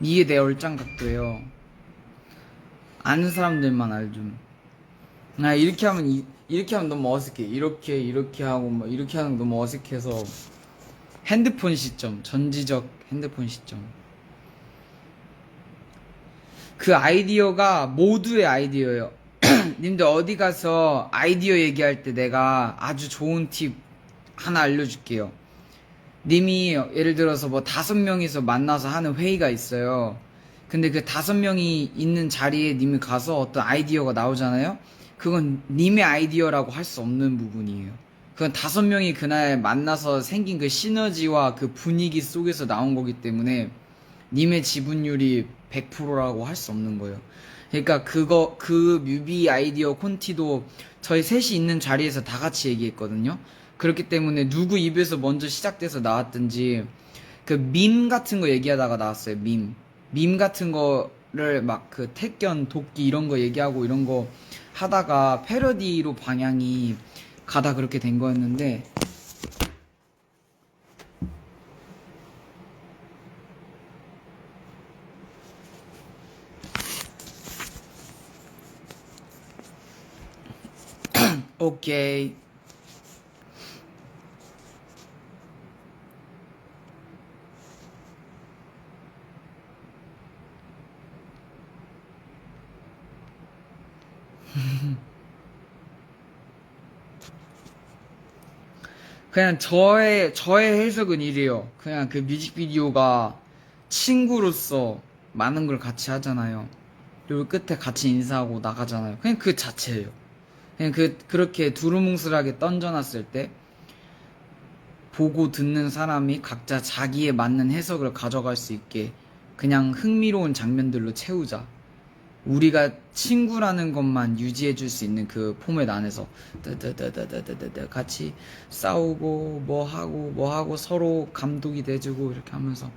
이게 내 얼짱 각도예요. 아는 사람들만 알죠. 아 이렇게 하면 이, 이렇게 하면 너무 어색해. 이렇게 이렇게 하고 뭐 이렇게 하는 거 너무 어색해서 핸드폰 시점 전지적 핸드폰 시점. 그 아이디어가 모두의 아이디어예요. 님들 어디 가서 아이디어 얘기할 때 내가 아주 좋은 팁 하나 알려줄게요. 님이 예를 들어서 뭐 다섯 명이서 만나서 하는 회의가 있어요. 근데 그 다섯 명이 있는 자리에 님이 가서 어떤 아이디어가 나오잖아요. 그건 님의 아이디어라고 할 수 없는 부분이에요. 그건 다섯 명이 그날 만나서 생긴 그 시너지와 그 분위기 속에서 나온 거기 때문에 님의 지분율이 100%라고 할 수 없는 거예요. 그러니까 그거 그 뮤비 아이디어 콘티도 저희 셋이 있는 자리에서 다 같이 얘기했거든요. 그렇기 때문에 누구 입에서 먼저 시작돼서 나왔든지 그 밈 같은 거 얘기하다가 나왔어요. 밈. 밈 같은 거를 막 그 택견, 도끼 이런 거 얘기하고 이런 거 하다가 패러디로 방향이 가다 그렇게 된 거였는데 오케이. 그냥 저의 저의 해석은 이래요. 그냥 그 뮤직비디오가 친구로서 많은 걸 같이 하잖아요. 그리고 끝에 같이 인사하고 나가잖아요. 그냥 그 자체예요. 그냥 그 그렇게 두루뭉술하게 던져놨을 때 보고 듣는 사람이 각자 자기에 맞는 해석을 가져갈 수 있게 그냥 흥미로운 장면들로 채우자. 우리가 친구라는 것만 유지해 줄 수 있는 그 포맷 안에서 따다다다다다다 같이 싸우고 뭐 하고 뭐 하고 서로 감독이 돼주고 이렇게 하면서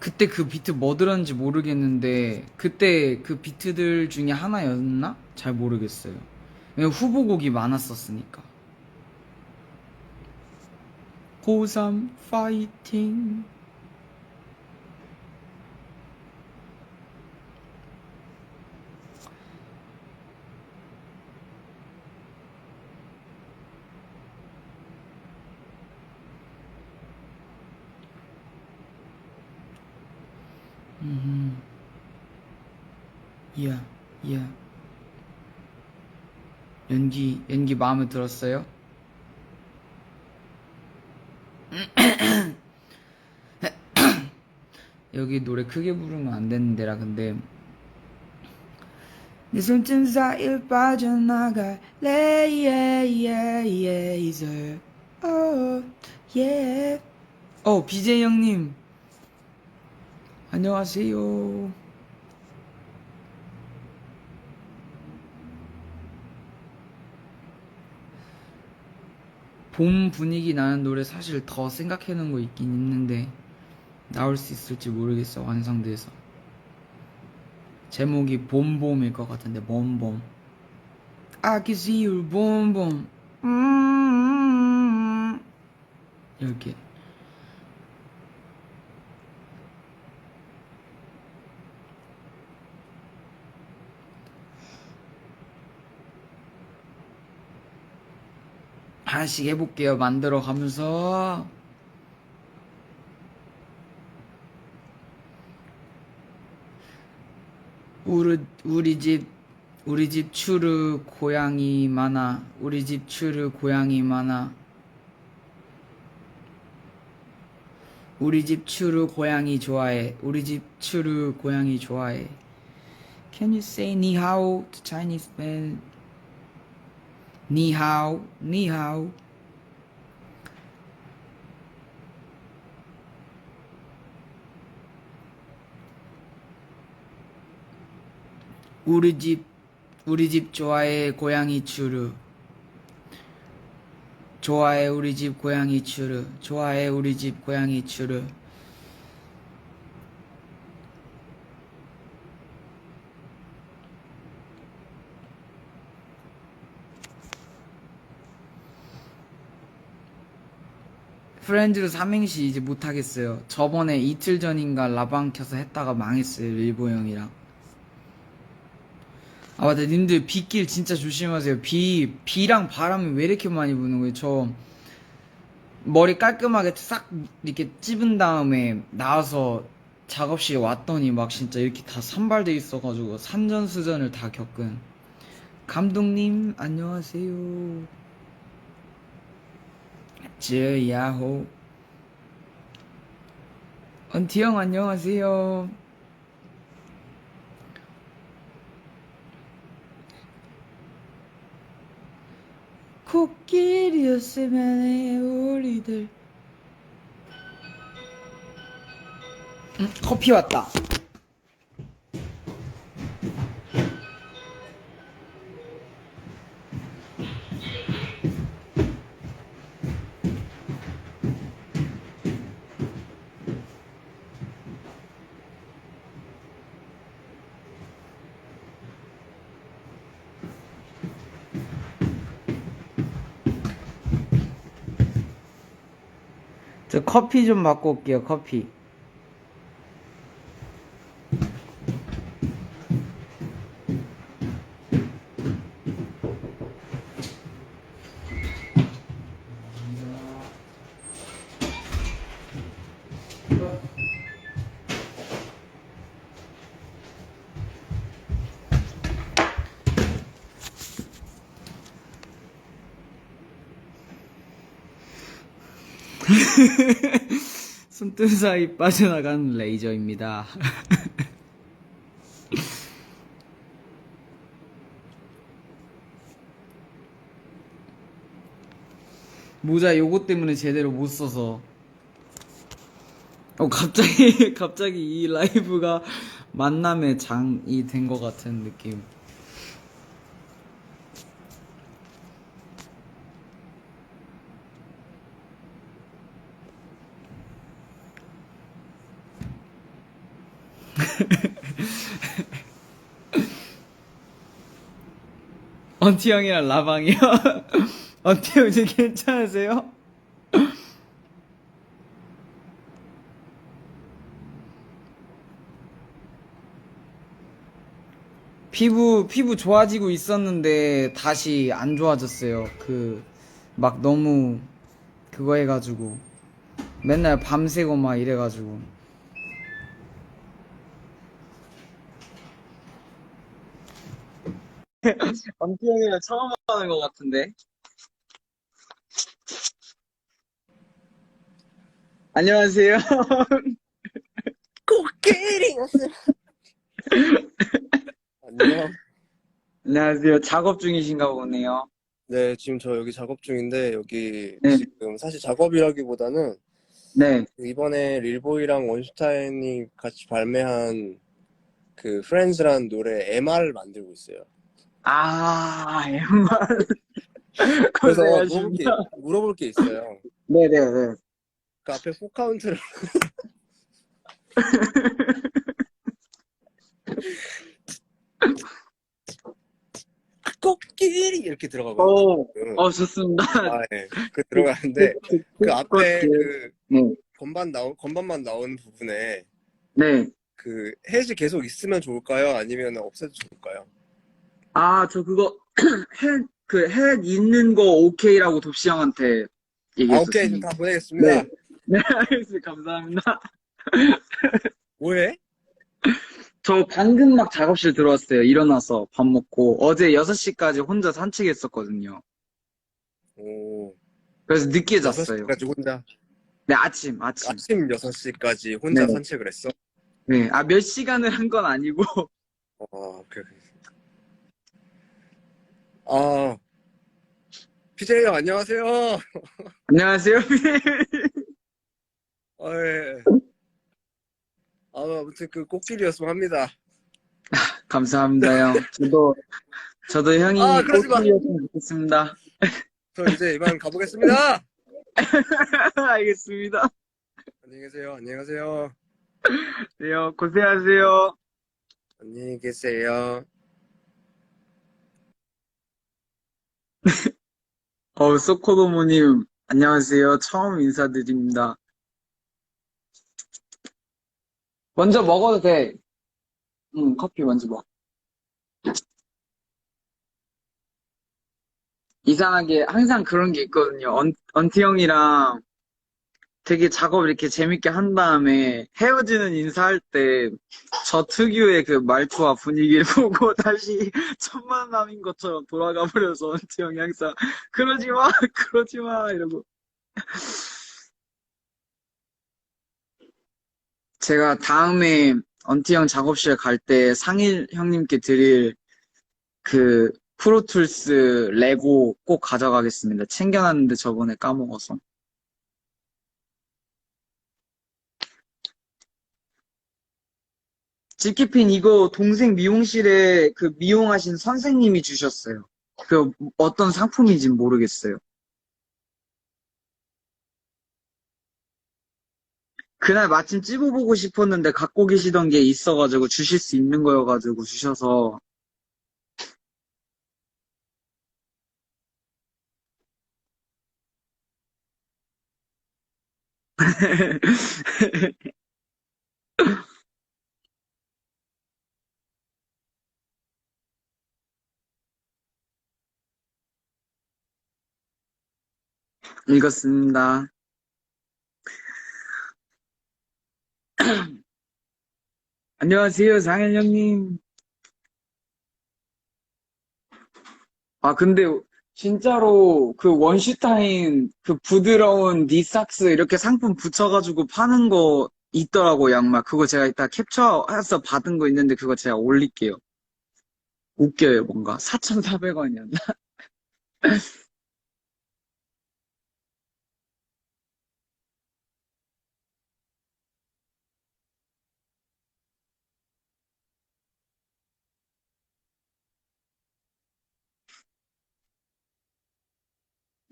그때 그 비트 뭐 들었는지 모르겠는데 그때 그 비트들 중에 하나였나? 잘 모르겠어요. 왜냐면 후보곡이 많았었으니까. 고3 파이팅. 음. 야, 야. 연기, 마음에 들었어요? 여기 노래 크게 부르면 안 되는 데라 근데. 네 손등 사이를 빠져나갈 레이에이에이에이zer 어, 예. 어, BJ 형님. 안녕하세요 봄 분위기 나는 노래 사실 더 생각해 놓은 거 있긴 있는데 나올 수 있을지 모르겠어 완성돼서. 제목이 봄봄일 것 같은데 봄봄. I can see you 봄봄. 음. 이렇게 하나씩 해볼게요 만들어 가면서. 우리 우리 집 우리 집 추르 고양이 많아. 우리 집 추르 고양이 많아. 우리 집 추르 고양이 좋아해. 우리 집 추르 고양이 좋아해. Can you say hao to Chinese man? Ni hao. 우리 집 우리 집 좋아해 고양이 추르. 좋아해 우리 집 고양이 추르. 좋아해 우리 집 고양이 추르 프렌즈로 삼행시 이제 못하겠어요. 저번에 이틀 전인가 라방 켜서 했다가 망했어요. 일보 형이랑. 아, 맞다. 님들 빗길 진짜 조심하세요. 비, 비랑 바람이 왜 이렇게 많이 부는 거예요? 저 머리 깔끔하게 싹 이렇게 찝은 다음에 나와서 작업실에 왔더니 막 진짜 이렇게 다 산발돼 있어가지고 산전수전을 다 겪은 감독님 안녕하세요. 쯔야호. 언티 형 안녕하세요. 코끼리였으면 해 우리들. 음, 커피 왔다 커피 좀 받고 올게요 커피 손등 사이 빠져나가는 레이저입니다. 모자 요거 때문에 제대로 못 써서. 어, 갑자기, 갑자기 이 라이브가 만남의 장이 된 것 같은 느낌. 언티 형이랑 라방이요? 언티 형 이제 괜찮으세요? 피부, 피부 좋아지고 있었는데 다시 안 좋아졌어요. 그, 막 너무 그거 해가지고. 맨날 밤새고 막 이래가지고. 언티 형이랑 처음 하는 것 같은데. 안녕하세요. 코끼리였으면 안녕. 안녕하세요. 작업 중이신가 보네요. 네, 지금 저 여기 작업 중인데 여기 네. 지금 사실 작업이라기보다는 네. 이번에 릴보이랑 원슈타인이 같이 발매한 그 프렌즈라는 노래 MR을 만들고 있어요. 아, 정말. 그래서 물어볼 게. 물어볼 게 있어요. 네네네. 그 앞에 포카운트를 코끼리 이렇게 들어가거든요. 오, 어, 좋습니다. 아, 예. 그 들어가는데 그 앞에 그 네. 건반 나오 건반만 나오는 부분에 네. 그 햇이 계속 있으면 좋을까요? 아니면 없애도 좋을까요? 아, 저 그거, 해, 그, 해 있는 거 오케이라고 돕시 형한테 아, 얘기했었어요. 오케이. 다 보내겠습니다. 네. 네, 알겠습니다. 감사합니다. 뭐해? 저 방금 막 작업실 들어왔어요. 일어나서 밥 먹고. 어제 6시까지 혼자 산책했었거든요. 오, 그래서 늦게 잤어요. 6시까지 혼자. 네, 아침, 아침. 아침 6시까지 혼자 네. 산책을 했어? 네, 아, 몇 시간을 한 건 아니고. 어, 그래. 아, PJ 형, 안녕하세요. 안녕하세요. 아, 예. 아, 아무튼 그 꽃길이었으면 합니다. 감사합니다, 형. 저도, 저도 형이 아, 그러지 마. 꽃이었으면 좋겠습니다. 저 이제 이만 가보겠습니다. 알겠습니다. 안녕히 계세요. 안녕히 가세요. 네, 형, 고생하세요. 안녕히 계세요. 어, 소코도모님, 안녕하세요. 처음 인사드립니다. 먼저 먹어도 돼. 응, 커피 먼저 먹어. 이상하게 항상 그런 게 있거든요. 언, 언티 형이랑 되게 작업 이렇게 재밌게 한 다음에 헤어지는 인사할 때 저 특유의 그 말투와 분위기를 보고 다시 첫 만남인 것처럼 돌아가 버려서 형이 항상 그러지 마, 그러지 마 이러고 제가 다음에 언티 형 작업실 갈 때 상일 형님께 드릴 그 프로툴스 레고 꼭 가져가겠습니다. 챙겨놨는데 저번에 까먹어서. 지키핀 이거 동생 미용실에 그 미용하신 선생님이 주셨어요. 그 어떤 상품인진 모르겠어요. 그날 마침 찝어보고 싶었는데 갖고 계시던 게 있어가지고 주실 수 있는 거여가지고 주셔서 읽었습니다. 안녕하세요, 장현 형님. 아, 근데 진짜로 그 원슈타인 그 부드러운 니삭스 이렇게 상품 붙여가지고 파는 거 있더라고, 양말. 그거 제가 이따 캡처해서 받은 거 있는데 그거 제가 올릴게요. 웃겨요, 뭔가. 4,400원이었나?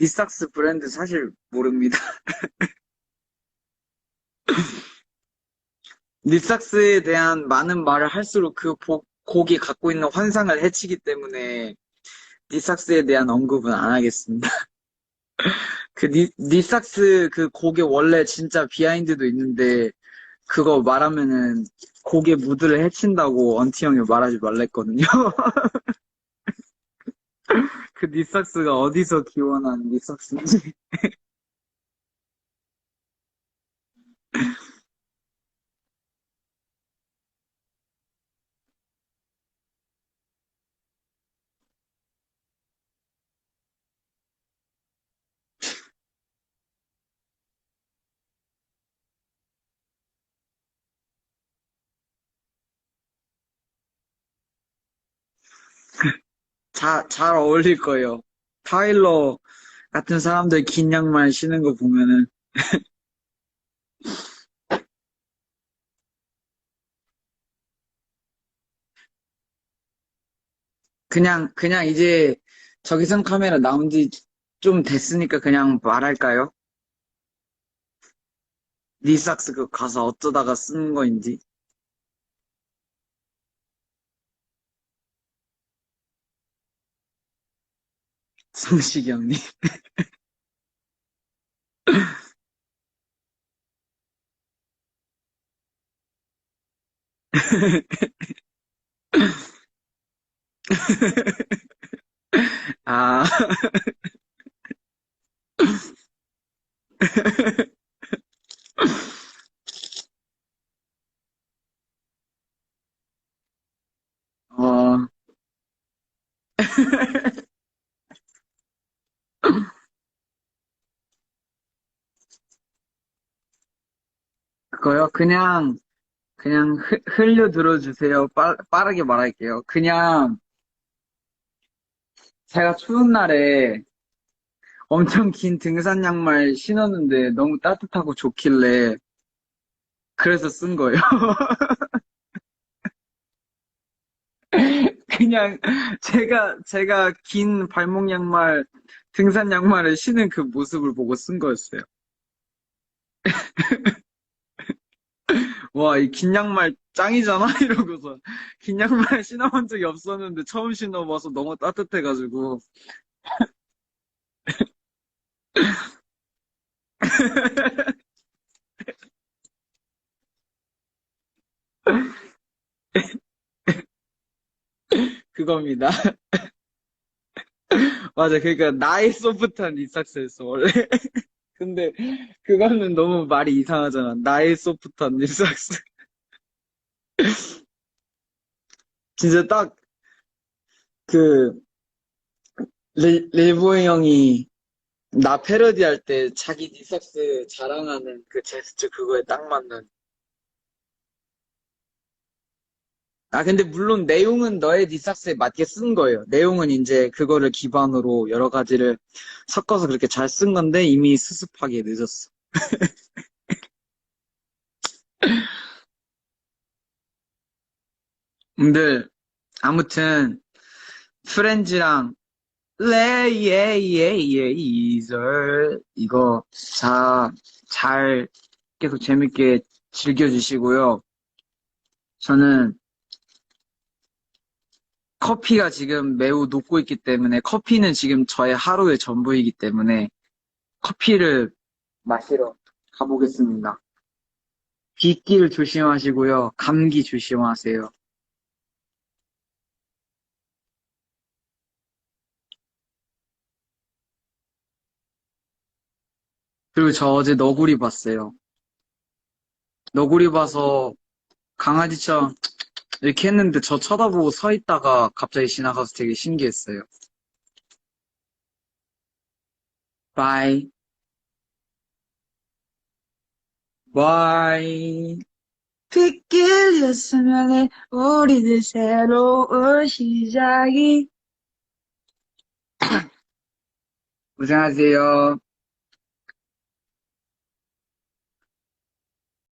니삭스 브랜드 사실 모릅니다. 니삭스에 대한 많은 말을 할수록 그 보- 곡이 갖고 있는 환상을 해치기 때문에 니삭스에 대한 언급은 안 하겠습니다. 그 니, 니삭스 그 곡의 원래 진짜 비하인드도 있는데 그거 말하면은 곡의 무드를 해친다고 언티 형이 말하지 말랬거든요. 그 니삭스가 어디서 기원한 니삭스인지. 자, 잘 어울릴 거예요. 타일러 같은 사람들 긴 양말 신는 거 보면은 그냥 그냥 이제 저기선 카메라 나온 지 좀 됐으니까 그냥 말할까요? 니삭스 그 가사 어쩌다가 쓴 거인지. 성식이 형님. 아, 어, 그 거요? 그냥, 그냥 흘, 흘려 들어주세요. 빠, 빠르게 말할게요. 그냥 제가 추운 날에 엄청 긴 등산 양말 신었는데 너무 따뜻하고 좋길래 그래서 쓴 거예요. 그냥 제가 제가 긴 발목 양말 등산 양말을 신은 그 모습을 보고 쓴 거였어요. 와, 이 긴 양말 짱이잖아 이러고서 긴 양말 신어본 적이 없었는데 처음 신어봐서 너무 따뜻해가지고 그겁니다. 맞아. 그러니까 나의 소프트한 립삭스였어, 원래. 근데 그거는 너무 말이 이상하잖아. 나의 소프트한 립삭스. 진짜 딱그 레보이 형이 나 패러디 할 때 자기 립삭스 자랑하는 그 제스처 그거에 딱 맞는. 아, 근데 물론 내용은 너의 립삭스에 맞게 쓴 거예요. 내용은 이제 그거를 기반으로 여러 가지를 섞어서 그렇게 잘 쓴 건데 이미 수습하기 늦었어. 근데 아무튼 프렌즈랑 레이에이에이zer 이거 자, 잘 계속 재밌게 즐겨주시고요. 저는 커피가 지금 매우 녹고 있기 때문에 커피는 지금 저의 하루의 전부이기 때문에 커피를 마시러 가보겠습니다. 빗길 조심하시고요. 감기 조심하세요. 그리고 저 어제 너구리 봤어요. 너구리 봐서 강아지처럼 이렇게 했는데 저 쳐다보고 서 있다가 갑자기 지나가서 되게 신기했어요. 바이. 바이. 빗길이었으면 해, 우리들 새로운 시작이. 고생하세요.